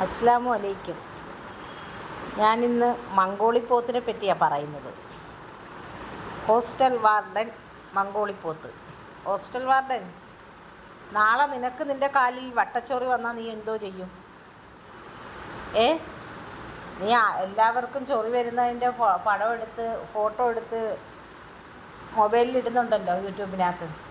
അസ്സാമു അലൈക്കും. ഞാനിന്ന് മംഗോളിപ്പോത്തിനെ പറ്റിയാണ് പറയുന്നത്. ഹോസ്റ്റൽ വാർഡൻ മംഗോളിപ്പോത്ത്. ഹോസ്റ്റൽ വാർഡൻ നാളെ നിനക്ക് നിന്റെ കാലിൽ വട്ടച്ചോറി വന്നാൽ നീ എന്തോ ചെയ്യും? ഏ? നീ എല്ലാവർക്കും ചൊറി വരുന്നതിന്റെ പടം എടുത്ത് ഫോട്ടോ എടുത്ത് മൊബൈലിൽ ഇടുന്നുണ്ടല്ലോ യൂട്യൂബിനകത്ത്.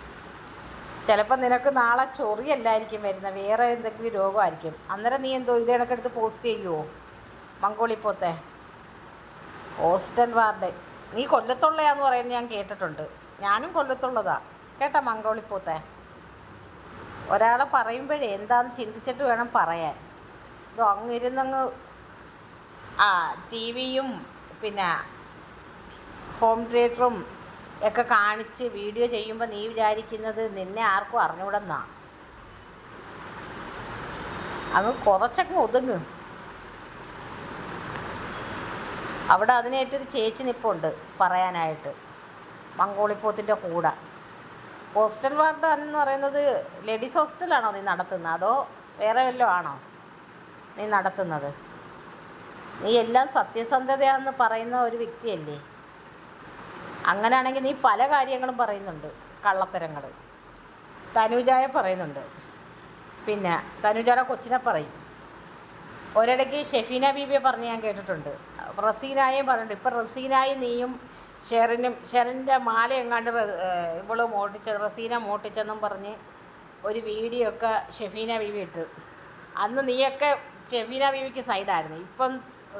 ചിലപ്പോൾ നിനക്ക് നാളെ ചൊറിയല്ലായിരിക്കും വരുന്നത് വേറെ എന്തെങ്കിലും രോഗമായിരിക്കും. അന്നേരം നീ എന്തോ ഇത് ഇടക്കെടുത്ത് പോസ്റ്റ് ചെയ്യുമോ മംഗോളിപ്പോത്തെ ഹോസ്റ്റൽ വാർഡ്. നീ കൊല്ലത്തുള്ളയാന്ന് പറയുന്നത് ഞാൻ കേട്ടിട്ടുണ്ട്. ഞാനും കൊല്ലത്തുള്ളതാ. കേട്ടോ മംഗോളിപ്പോത്തെ ഒരാളെ പറയുമ്പോഴേ എന്താന്ന് ചിന്തിച്ചിട്ട് വേണം പറയാൻ. ഇത് അങ്ങിരുന്നങ്ങ് ആ ടി വിയും പിന്നെ ഹോം തിയേറ്ററും ഒക്കെ കാണിച്ച് വീഡിയോ ചെയ്യുമ്പോൾ നീ വിചാരിക്കുന്നത് നിന്നെ ആർക്കും അറിഞ്ഞൂടെന്നാ അങ്ങ് കുറച്ചൊക്കെ ഒതുങ്ങ്. അവിടെ അതിനേറ്റൊരു ചേച്ചി നിപ്പുണ്ട് പറയാനായിട്ട്. മംഗോളിപ്പോത്തിന്റെ കൂടെ. ഹോസ്റ്റൽ വാർഡ് എന്ന് പറയുന്നത് ലേഡീസ് ഹോസ്റ്റലാണോ നീ നടത്തുന്നത്? അതോ വേറെ വല്ലതും ആണോ നീ നടത്തുന്നത്? നീ എല്ലാം സത്യസന്ധതയാണെന്ന് പറയുന്ന ഒരു വ്യക്തിയല്ലേ? അങ്ങനെയാണെങ്കിൽ നീ പല കാര്യങ്ങളും പറയുന്നുണ്ട്. കള്ളത്തരങ്ങൾ തനുജായ പറയുന്നുണ്ട്. പിന്നെ തനുജയുടെ കൊച്ചിനെ പറയും. ഒരിടയ്ക്ക് ഷെഫീന ബീബിയെ പറഞ്ഞ് ഞാൻ കേട്ടിട്ടുണ്ട്. റസീനായും പറഞ്ഞിട്ടുണ്ട്. ഇപ്പം റസീനായും നീയും ഷെറിനും ഷെറിന്റെ മാല എങ്ങാണ്ട് ഇവൾ മോട്ടിച്ച റസീന മോട്ടിച്ചെന്നും പറഞ്ഞ് ഒരു വീഡിയോ ഒക്കെ ഷെഫീന ബീബി ഇട്ട്. അന്ന് നീയൊക്കെ ഷെഫീന ബീവിക്ക് സൈഡായിരുന്നു. ഇപ്പം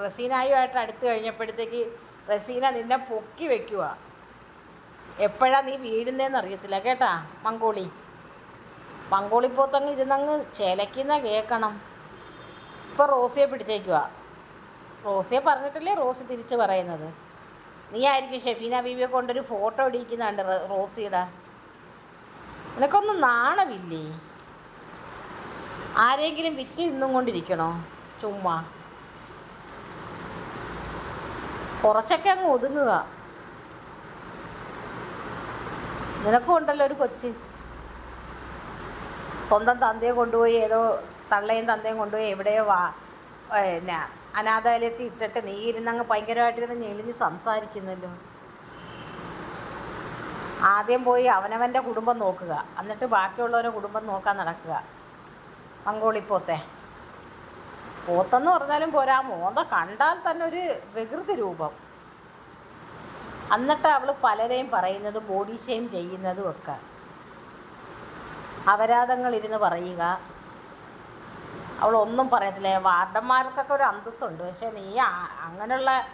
റസീനായുമായിട്ട് അടുത്ത് കഴിഞ്ഞപ്പോഴത്തേക്ക് റസീന നിന്നെ പൊക്കി വെക്കുക എപ്പോഴാണ് നീ വീഴുന്നതെന്ന് അറിയത്തില്ല കേട്ടാ മങ്കോളി മംഗോളിപ്പോത്തങ്ങ് ഇരുന്നങ്ങ് ചിലയ്ക്കുന്ന കേൾക്കണം ഇപ്പോൾ റോസിയെ പിടിച്ചേക്കുക റോസിയെ പറഞ്ഞിട്ടല്ലേ റോസി തിരിച്ച് പറയുന്നത്? നീ ആയിരിക്കും ഷെഫീന ബീവിയെ കൊണ്ടൊരു ഫോട്ടോ ഇടിയിക്കുന്നുണ്ട് റോസിയുടെ. നിനക്കൊന്നും നാണമില്ലേ? ആരെങ്കിലും വിറ്റ് നിന്നും കൊണ്ടിരിക്കണോ? ചുമ്മാ. കുറച്ചൊക്കെ അങ്ങ് ഒതുങ്ങുക. നിനക്കും ഉണ്ടല്ലോ ഒരു കൊച്ച്. സ്വന്തം തന്തയെ കൊണ്ടുപോയി ഏതോ തള്ളയും തന്തയും കൊണ്ടുപോയി എവിടെയോ വാ പിന്നെ അനാഥാലയത്തിൽ ഇട്ടിട്ട് നീ ഇരുന്നങ്ങ് ഭയങ്കരമായിട്ടിരുന്ന് ഞെളിഞ്ഞ് സംസാരിക്കുന്നല്ലോ. ആദ്യം പോയി അവനവന്റെ കുടുംബം നോക്കുക. എന്നിട്ട് ബാക്കിയുള്ളവരെ കുടുംബം നോക്കാൻ നടക്കുക. മംഗോളിപ്പോത്തെ പോത്തെന്ന് പറഞ്ഞാലും പോരാ. മോന്ത കണ്ടാൽ തന്നെ ഒരു വികൃതി രൂപം. എന്നിട്ട് അവൾ പലരെയും പറയുന്നത് ബോഡി ഷെയിം ചെയ്യുന്നതും ഒക്കെ. അപരാധങ്ങൾ ഇരുന്ന് പറയുക. അവൾ ഒന്നും പറയത്തില്ല. വാർഡന്മാർക്കൊക്കെ ഒരു അന്തസ്സുണ്ട്. പക്ഷേ നീ അങ്ങനെയുള്ള അങ്ങനെയുള്ള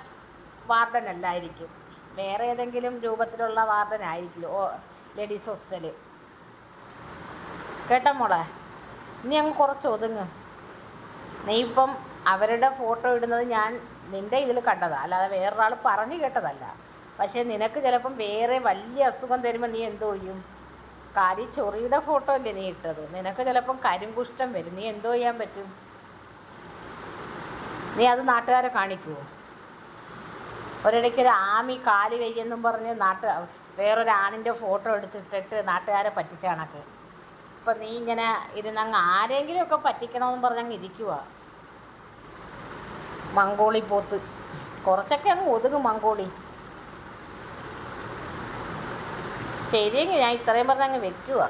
വാർഡനല്ലായിരിക്കും. വേറെ ഏതെങ്കിലും രൂപത്തിലുള്ള വാർഡനായിരിക്കും. ഓ ലേഡീസ് ഹോസ്റ്റൽ കേട്ടോ മോളെ? നീ അങ്ങ് കുറച്ച് ഒതുങ്ങ്. നീ ഇപ്പം അവരുടെ ഫോട്ടോ ഇടുന്നത് ഞാൻ നിന്റെ ഇതിൽ കണ്ടതാണ് അല്ലാതെ വേറൊരാൾ പറഞ്ഞു കേട്ടതല്ല. പക്ഷേ നിനക്ക് ചിലപ്പം വേറെ വലിയ അസുഖം തരുമ്പോൾ നീ എന്തോ ചെയ്യും? കാരി ചൊറിയുടെ ഫോട്ടോ അല്ലേ നീ ഇട്ടത്? നിനക്ക് ചിലപ്പം കരിങ്കുഷ്ടം വരും. നീ എന്തോ ചെയ്യാൻ പറ്റും? നീ അത് നാട്ടുകാരെ കാണിക്കുമോ ഒരിടയ്ക്ക് ഒരു ആമി കാൽ കയ്യെന്നും പറഞ്ഞ് നാട്ട് വേറൊരു ആണിന്റെ ഫോട്ടോ എടുത്തിട്ടിട്ട് നാട്ടുകാരെ പറ്റിച്ച കണക്ക്. ഇപ്പം നീ ഇങ്ങനെ ഇരുന്നങ്ങ് ആരെങ്കിലുമൊക്കെ പറ്റിക്കണമെന്ന് പറഞ്ഞങ്ങ് ഇരിക്കുക മംഗോളി പോത്ത് കുറച്ചൊക്കെ അങ്ങ് ഒതുങ്ങും മംഗോളി. ശരിയെങ്കിൽ ഞാൻ ഇത്രയും പറഞ്ഞങ്ങ് വെക്കുക